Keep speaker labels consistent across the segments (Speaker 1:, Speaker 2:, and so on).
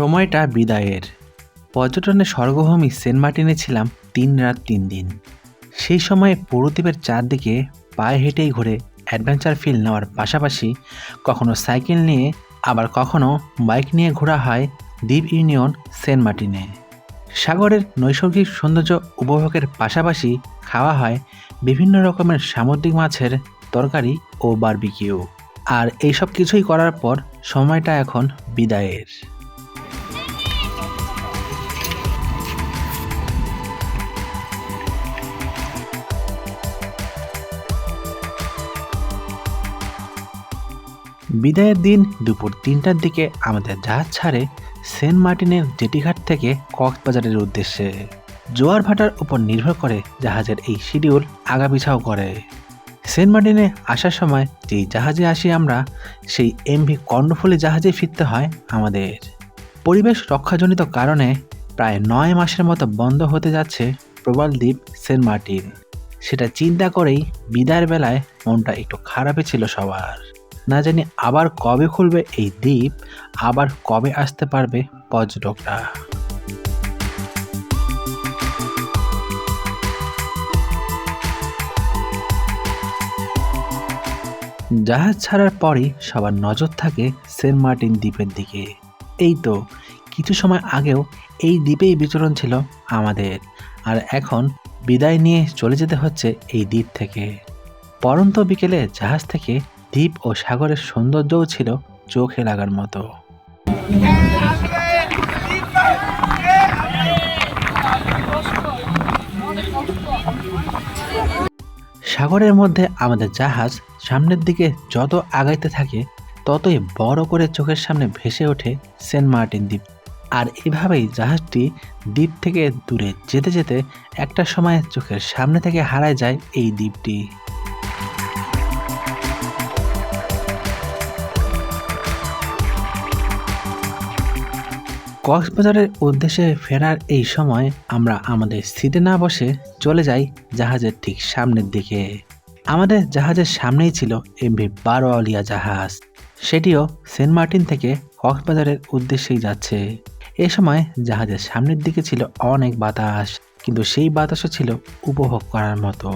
Speaker 1: সময়টা বিদায়ের। পর্যটনের স্বর্গভূমি সেন্ট মার্টিনে ছিলাম তিন রাত তিন দিন। সেই সময় পুরোদ্বীপের চারদিকে পায়ে হেঁটেই ঘুরে অ্যাডভেঞ্চার ফিল নেওয়ার পাশাপাশি কখনো সাইকেল নিয়ে, আবার কখনো বাইক নিয়ে ঘোরা হয় দ্বীপ ইউনিয়ন সেন্ট মার্টিনে। সাগরের নৈসর্গিক সৌন্দর্য উপভোগের পাশাপাশি খাওয়া হয় বিভিন্ন রকমের সামুদ্রিক মাছের তরকারি ও বারবিকিউ। আর এইসব কিছুই করার পর সময়টা এখন বিদায়ের। বিদায়ের দিন দুপুর তিনটার দিকে আমাদের জাহাজ ছাড়ে সেন্ট মার্টিনের জেটিঘাট থেকে কক্সবাজারের উদ্দেশ্যে। জোয়ার ভাটার উপর নির্ভর করে জাহাজের এই শিডিউল আগাপিছাও করে। সেন্ট মার্টিনে আসার সময় যেই জাহাজে আসি আমরা, সেই এমভি কর্ণফুলী জাহাজে ফিরতে হয় আমাদের। পরিবেশ রক্ষাজনিত কারণে প্রায় নয় মাসের মতো বন্ধ হতে যাচ্ছে প্রবাল দ্বীপ সেন্ট মার্টিন। সেটা চিন্তা করেই বিদায়ের বেলায় মনটা একটু খারাপই ছিল সবার। না জানি আবার কবে খুলবে এই দ্বীপ, আবার কবে আসতে পারবে পর্যটকরা। জাহাজ ছাড়ার পরই সবার নজর থাকে সেন্ট মার্টিন দ্বীপের দিকে। এই তো কিছু সময় আগেও এই দ্বীপেই বিচরণ ছিল আমাদের, আর এখন বিদায় নিয়ে চলে যেতে হচ্ছে এই দ্বীপ থেকে। পরন্ত বিকেলে জাহাজ থেকে দ্বীপ ও সাগরের সৌন্দর্যও ছিল চোখে লাগার মতো। সাগরের মধ্যে আমাদের জাহাজ সামনের দিকে যত আগাইতে থাকে, ততই বড় করে চোখের সামনে ভেসে ওঠে সেন্ট মার্টিন দ্বীপ। আর এভাবেই জাহাজটি দ্বীপ থেকে দূরে যেতে যেতে একটা সময় চোখের সামনে থেকে হারায় যায় এই দ্বীপটি। কক্সবাজারের উদ্দেশ্যে ফেরার এই সময় আমরা আমাদের সিটে না বসে চলে যাই জাহাজের ঠিক সামনের দিকে। আমাদের জাহাজের সামনেই ছিল এমভি বারোয়ালিয়া জাহাজ। সেটিও সেন্ট মার্টিন থেকে কক্সবাজারের উদ্দেশ্যেই যাচ্ছে। এ সময় জাহাজের সামনের দিকে ছিল অনেক বাতাস, কিন্তু সেই বাতাসও ছিল উপভোগ করার মতো।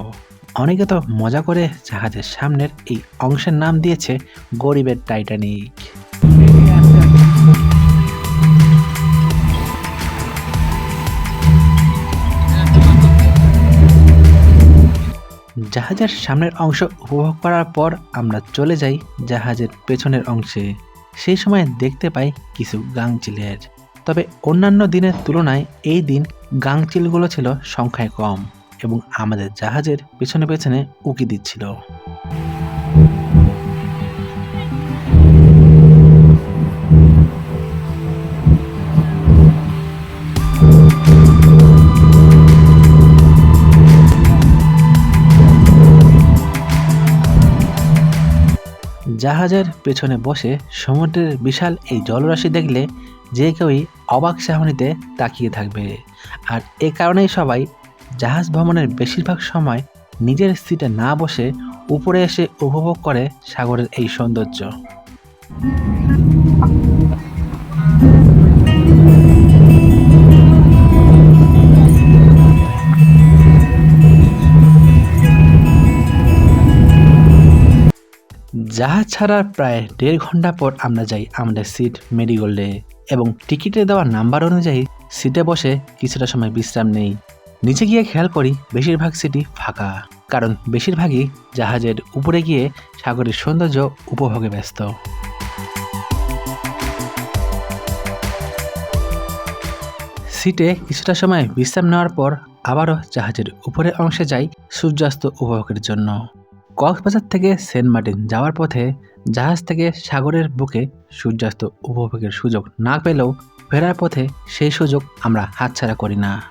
Speaker 1: অনেকে তো মজা করে জাহাজের সামনের এই অংশের নাম দিয়েছে গরিবের টাইটানিক। জাহাজের সামনের অংশ উপভোগ করার পর আমরা চলে যাই জাহাজের পেছনের অংশে। সেই সময় দেখতে পাই কিছু গাংচিলের তবে অন্যান্য দিনের তুলনায় এই দিন গাংচিলগুলো ছিল সংখ্যায় কম এবং আমাদের জাহাজের পেছনে পেছনে উকি দিচ্ছিল। জাহাজের পেছনে বসে সমুদ্রের বিশাল এই জলরাশি দেখলে যে কেউই অবাক চাহনিতে তাকিয়ে থাকবে। আর এ কারণেই সবাই জাহাজ ভ্রমণের বেশিরভাগ সময় নিজের সিটে না বসে উপরে এসে উপভোগ করে সাগরের এই সৌন্দর্য। জাহাজ ছাড়ার প্রায় দেড় ঘণ্টা পর আমরা যাই আমাদের সিট মেরিগোল্ডে এবং টিকিটে দেওয়া নাম্বার অনুযায়ী সিটে বসে কিছুটা সময় বিশ্রাম নেই। নিচে গিয়ে খেয়াল করি বেশিরভাগ সিটই ফাঁকা, কারণ বেশিরভাগই জাহাজের উপরে গিয়ে সাগরের সৌন্দর্য উপভোগে ব্যস্ত। সিটে কিছুটা সময় বিশ্রাম নেওয়ার পর আবারও জাহাজের উপরের অংশে যাই সূর্যাস্ত উপভোগের জন্য। কক্সবাজার থেকে সেন্ট মার্টিন যাওয়ার পথে জাহাজ থেকে সাগরের বুকে সূর্যাস্ত উপভোগের সুযোগ না পেলেও ফেরার পথে সেই সুযোগ আমরা হাতছাড়া করি না।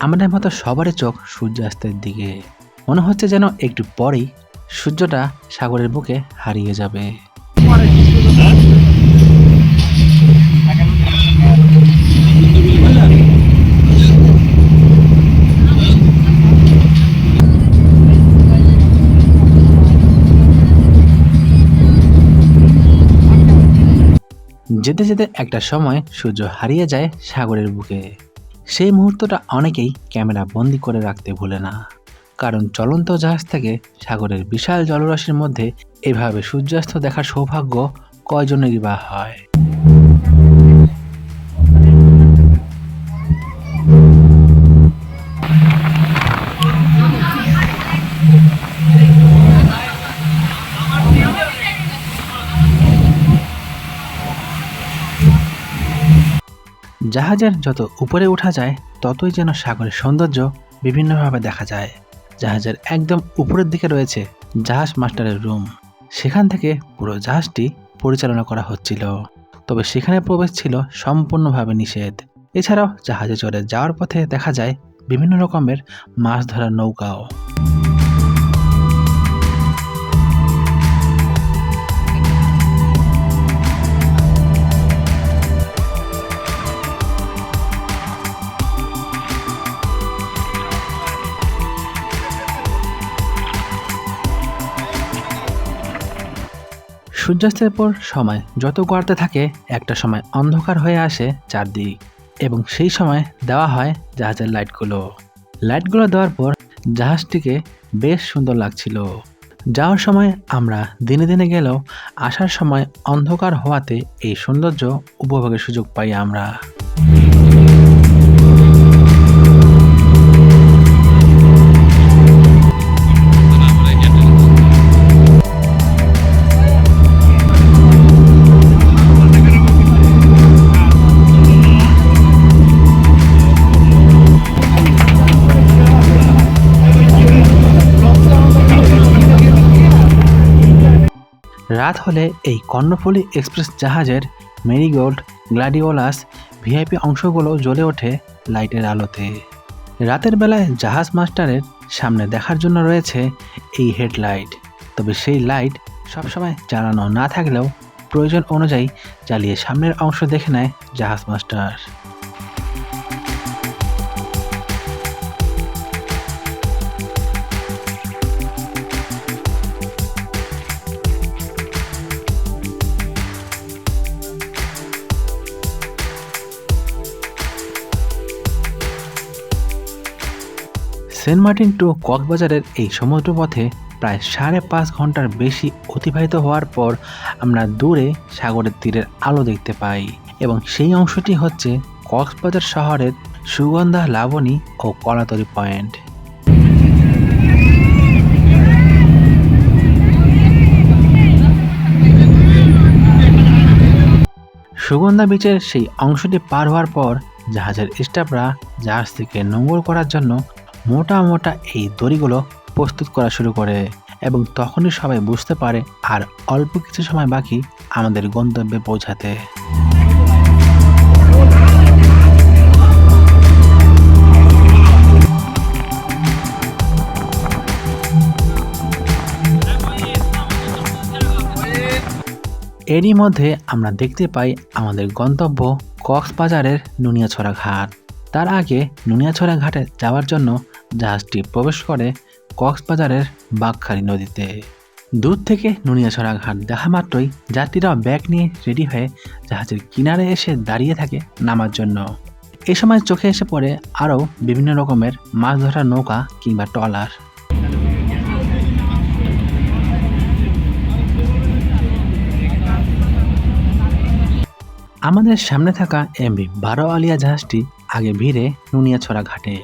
Speaker 1: আমাদের মতো সবারই চোখ সূর্যাস্তের দিকে। মনে হচ্ছে যেন একটু পরেই সূর্যটা সাগরের বুকে হারিয়ে যাবে। যেতে যেতে একটা সময় সূর্য হারিয়ে যায় সাগরের বুকে। সেই মুহূর্তটা অনেকেই ক্যামেরা বন্দি করে রাখতে ভুলে না। কারণ চলন্ত জাহাজ থেকে সাগরের বিশাল জলরাশির মধ্যে এভাবে সূর্যাস্ত দেখার সৌভাগ্য কয়জনেরই বা হয়? জাহাজের যত উপরে ওঠা যায়, ততই যেন সাগরের সৌন্দর্য বিভিন্নভাবে দেখা যায়। জাহাজের একদম উপরের দিকে রয়েছে জাহাজ মাস্টারের রুম। সেখান থেকে পুরো জাহাজটি পরিচালনা করা হচ্ছিল। তবে সেখানে প্রবেশ ছিল সম্পূর্ণভাবে নিষেধ। এছাড়াও জাহাজে চড়ে যাওয়ার পথে দেখা যায় বিভিন্ন রকমের মাছ ধরার নৌকাও। সূর্যাস্তের পর সময় যত গড়তে থাকে, একটা সময় অন্ধকার হয়ে আসে চারদিক এবং সেই সময় দেওয়া হয় জাহাজের লাইটগুলো। লাইটগুলো দেওয়ার পর জাহাজটিকে বেশ সুন্দর লাগছিল। যাওয়ার সময় আমরা দিনে দিনে গেলেও আসার সময় অন্ধকার হওয়াতে এই সৌন্দর্য উপভোগের সুযোগ পাই আমরা। রাত হলে এই কর্ণফুলী এক্সপ্রেস জাহাজের মেরিগোল্ড, গ্লাডিওলাস, ভিআইপি অংশগুলো জ্বলে ওঠে লাইটের আলোতে। রাতের বেলায় জাহাজ মাস্টারের সামনে দেখার জন্য রয়েছে এই হেডলাইট। তবে সেই লাইট সবসময় জ্বালানো না থাকলেও প্রয়োজন অনুযায়ী চালিয়ে সামনের অংশ দেখে নেয় জাহাজ মাস্টার। সেন্ট মার্টিন টু কক্সবাজারের এই সমুদ্রপথে প্রায় সাড়ে পাঁচ ঘণ্টার বেশি অতিবাহিত হওয়ার পর আমরা দূরে সাগরের তীরের আলো দেখতে পাই এবং সেই অংশটি হচ্ছে কক্সবাজার শহরের সুগন্ধা লাবণী ও কলাতরি পয়েন্ট। সুগন্ধা বিচের সেই অংশটি পার হওয়ার পর জাহাজের স্টাফরা জাহাজ থেকে নোঙর করার জন্য মোটা মোটা এই দড়িগুলো প্রস্তুত করা শুরু করে এবং তখনই সবাই বুঝতে পারে আর অল্প কিছু সময় বাকি আমাদের গন্তব্যে পৌঁছাতে। এরই মধ্যে আমরা দেখতে পাই আমাদের গন্তব্য কক্সবাজারের নুনিয়াছড়া ঘাট। তার আগে নুনিয়াছড়া ঘাটে যাওয়ার জন্য জাহাজটি প্রবেশ করে কক্সবাজারের বাঘখালী নদীতে। দূর থেকে নুনিয়াছড়া ঘাট দেখা মাত্রই যাত্রীরা ব্যাগ নিয়ে রেডি হয়ে জাহাজের কিনারে এসে দাঁড়িয়ে থাকে নামার জন্য। এ সময় চোখে এসে পড়ে আরও বিভিন্ন রকমের মাছ ধরার নৌকা কিংবা ট্রলার। আমাদের সামনে থাকা এমভি বারো আলিয়া জাহাজটি আগে ভিড়ে নুনিয়াছড়া ঘাটে।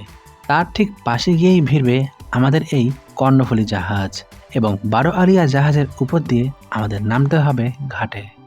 Speaker 1: তার ঠিক পাশে গিয়েই ভিড়বে আমাদের এই কর্ণফুলী জাহাজ এবং বারো আলিয়া জাহাজের উপর দিয়ে আমাদের নামতে হবে ঘাটে।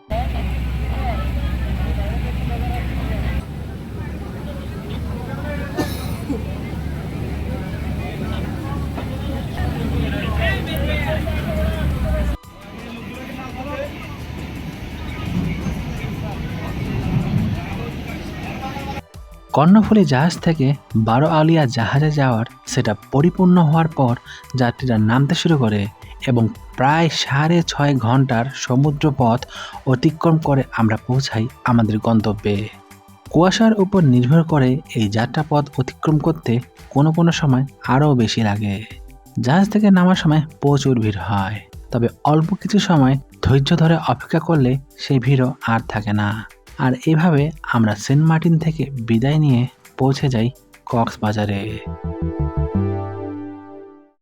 Speaker 1: কর্ণফুলী জাহাজ থেকে বারো আলিয়া জাহাজে যাওয়ার সেটা পরিপূর্ণ হওয়ার পর যাত্রীরা নামতে শুরু করে এবং প্রায় সাড়ে ছয় ঘণ্টার সমুদ্র পথ অতিক্রম করে আমরা পৌঁছাই আমাদের গন্তব্যে। কুয়াশার উপর নির্ভর করে এই যাত্রাপথ অতিক্রম করতে কোনো কোনো সময় আরও বেশি লাগে। জাহাজ থেকে নামার সময় প্রচুর ভিড় হয়, তবে অল্প কিছু সময় ধৈর্য ধরে অপেক্ষা করলে সেই ভিড়ও আর থাকে না। আর এভাবে আমরা সেন্ট মার্টিন থেকে বিদায় নিয়ে পৌঁছে যাই কক্সবাজারে।